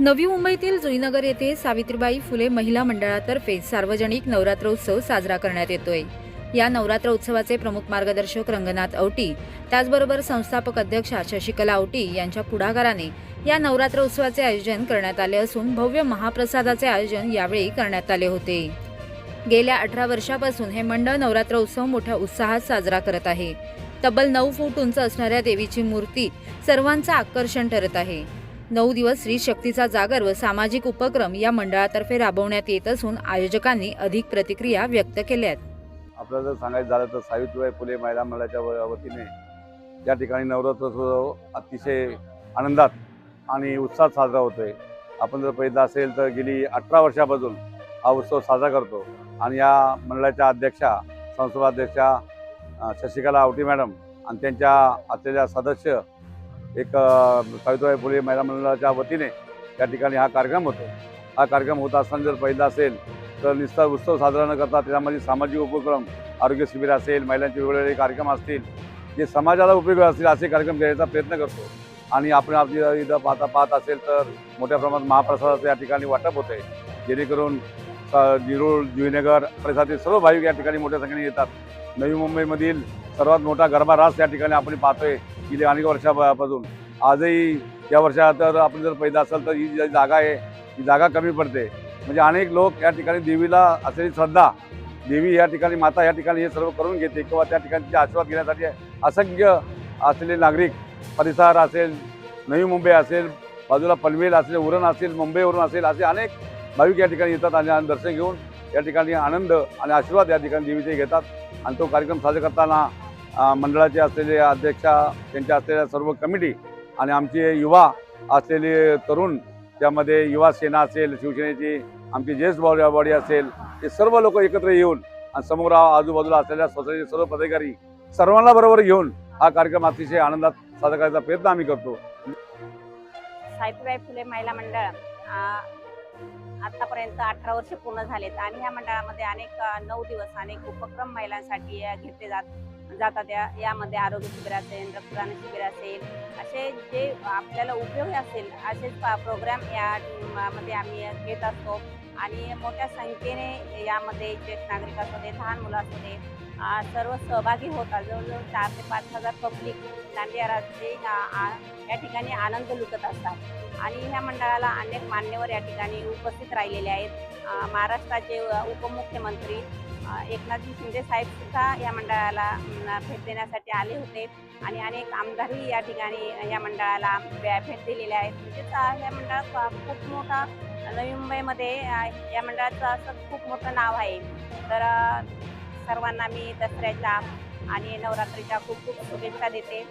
नवी मुंबईतील जुईनगर येथे सावित्रीबाई फुले महिला मंडळातर्फे सार्वजनिक नवरात्रोत्सव साजरा करण्यात येतोय. या नवरात्र उत्सवाचे प्रमुख मार्गदर्शक रंगनाथ औटी त्याचबरोबर संस्थापक अध्यक्षा शशिकला औटी यांच्या पुढाकाराने या नवरात्र उत्सवाचे आयोजन करण्यात आले असून भव्य महाप्रसादाचे आयोजन यावेळी करण्यात आले होते. गेल्या अठरा वर्षापासून हे मंडळ नवरात्र उत्सव मोठ्या उत्साहात साजरा करत आहे. तब्बल नऊ फूट उंच असणाऱ्या देवीची मूर्ती सर्वांचं आकर्षण ठरत आहे. नऊ दिवस स्त्री शक्तीचा जागर व सामाजिक उपक्रम या मंडळातर्फे राबवण्यात येत असून आयोजकांनी अधिक प्रतिक्रिया व्यक्त केल्या आहेत. आपल्याला जर सांगायचं झालं तर सावित्रीबाई फुले महिला मंडळाच्या वतीने या ठिकाणी नवरात्र अतिशय आनंदात आणि उत्साहात साजरा होतोय. आपण जर पहिलं असेल तर गेली अठरा वर्षापासून हा उत्सव साजरा करतो. आणि या मंडळाच्या अध्यक्षा संस्थाध्यक्षा शशिकला आवटी मॅडम आणि त्यांच्या असलेल्या सदस्य एक सावित्रीबाई फुले महिला मंडळाच्या वतीने त्या ठिकाणी हा कार्यक्रम होतो. हा कार्यक्रम होत असताना जर पहिला असेल तर नुसता उत्सव साजरा न करता त्याच्यामध्ये सामाजिक उपक्रम आरोग्य शिबिर असेल महिलांचे वेगवेगळे कार्यक्रम असतील जे समाजाला उपयोगी असतील असे कार्यक्रम द्यायचा प्रयत्न करतो. आणि आपण आपली इथं पाहता पाहत असेल तर मोठ्या प्रमाणात महाप्रसादाचं या ठिकाणी वाटप होतं आहे जेणेकरून स- जिरूळ जुईनगर परिसरातील सर्व भाविक या ठिकाणी मोठ्या संख्येने येतात. नवी मुंबईमधील सर्वात मोठा गरबा रास या ठिकाणी आपण पाहतोय. गेली अनेक वर्षापासून. आजही या वर्षात तर आपण जर पहिला असेल तर ही जी जागा आहे ही जागा कमी पडते. म्हणजे अनेक लोक या ठिकाणी देवीला असलेली श्रद्धा देवी या ठिकाणी माता या ठिकाणी हे सर्व करून घेते किंवा त्या ठिकाणी आशीर्वाद घेण्यासाठी असंख्य असलेले नागरिक परिसर असेल नवी मुंबई असेल बाजूला पनवेल असेल उरण असेल मुंबईवरून असेल असे अनेक भाविक या ठिकाणी येतात आणि दर्शन घेऊन या ठिकाणी आनंद आणि आशीर्वाद या ठिकाणी देवीचे घेतात. आणि तो कार्यक्रम साजरा करताना मंडळाचे असलेले अध्यक्षा त्यांच्या असलेल्या सर्व कमिटी आणि आमचे युवा असलेले तरुण त्यामध्ये युवा सेना असेल शिवसेनेची आमची ज्येष्ठ बॉडी बॉडी असेल हे सर्व लोक एकत्र येऊन आणि समोर आजूबाजूला असलेल्या सोसायटीचे सर्व पदाधिकारी सर्वांना बरोबर घेऊन हा कार्यक्रम अतिशय आनंदात साजरा करायचा प्रयत्न आम्ही करतो. सावित्रीबाई फुले महिला मंडळ आतापर्यंत अठरा वर्ष पूर्ण झालेत आणि ह्या मंडळामध्ये अनेक नऊ दिवस अनेक उपक्रम महिलांसाठी घेतले जात जातात या यामध्ये आरोग्य शिबिर असेल रक्तदान शिबिर असेल असे जे आपल्याला उपयोगी असेल असेच प्रोग्राम या मध्ये आम्ही घेत असतो. आणि मोठ्या संख्येने यामध्ये ज्येष्ठ नागरिक असू दे लहान मुलं असू दे सर्व सहभागी होतात. जवळजवळ चार ते पाच हजार पब्लिक दांडियाराचे या ठिकाणी आनंद लुटत असतात. आणि ह्या मंडळाला अनेक मान्यवर या ठिकाणी उपस्थित राहिलेले आहेत. महाराष्ट्राचे उपमुख्यमंत्री एकनाथजी शिंदे साहेब सुद्धा या मंडळाला भेट देण्यासाठी आले होते आणि अनेक आमदारही या ठिकाणी या मंडळाला भेट दिलेले आहेत. म्हणजेच या मंडळात खूप मोठा नवी मुंबईमध्ये या मंडळाचं असं खूप मोठं नाव आहे. तर सर्वांना मी दसऱ्याच्या आणि नवरात्रीच्या खूप खूप शुभेच्छा देते.